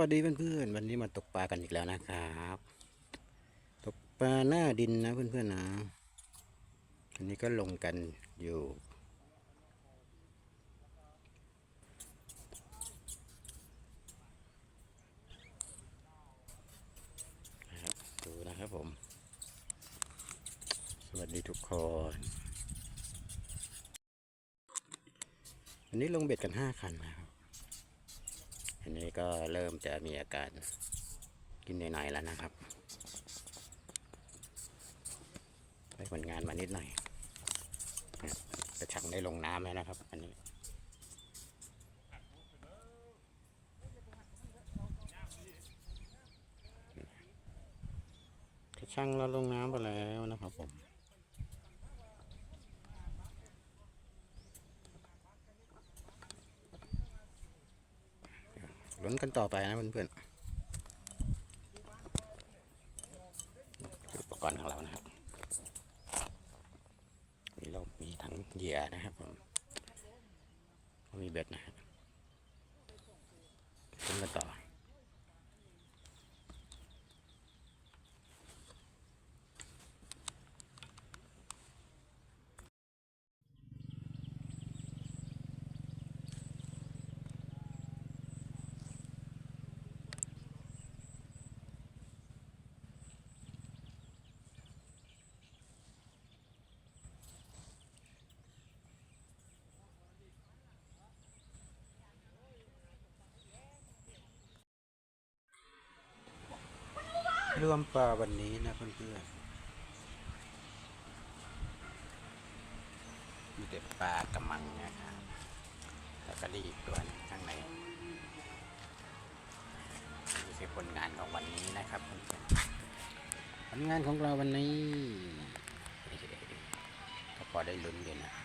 วัสดีเพื่อนๆ วันนี้มาตกปลากันอีกแล้วนะครับ ตกปลาหน้าดินนะเพื่อนๆนะอันนี้ก็ลงกันอยู่นะครับดูนะครับผม สวัสดีทุกคน อันนี้ลงเบ็ดกันห้าคันนะครับ อันนี้ก็เริ่มจะมีอาการกินหน่อยๆแล้วนะครับได้ผลงานมานิดหน่อยนะครับกระชังได้ลงน้ำแล้วนะครับ อันนี้กระชังเราลงน้ำไปแล้วนะครับผม ลุ้นกันต่อไปนะเพื่อนๆอุปกรณ์ของเรานะครับมีเรามีถังเหยื่อนะครับผมมีเบ็ดนะครับลุ้นกันต่อ รวมปลาวันนี้นะเพื่อนๆมีแต่ปลากระมังนะครับแล้วก็ดีอีกตัวนึงข้างในนี่คือผลงานของวันนี้นะครับเพื่อนๆผลงานของเราวันนี้ ก็พอได้ลุ้นอยู่นะ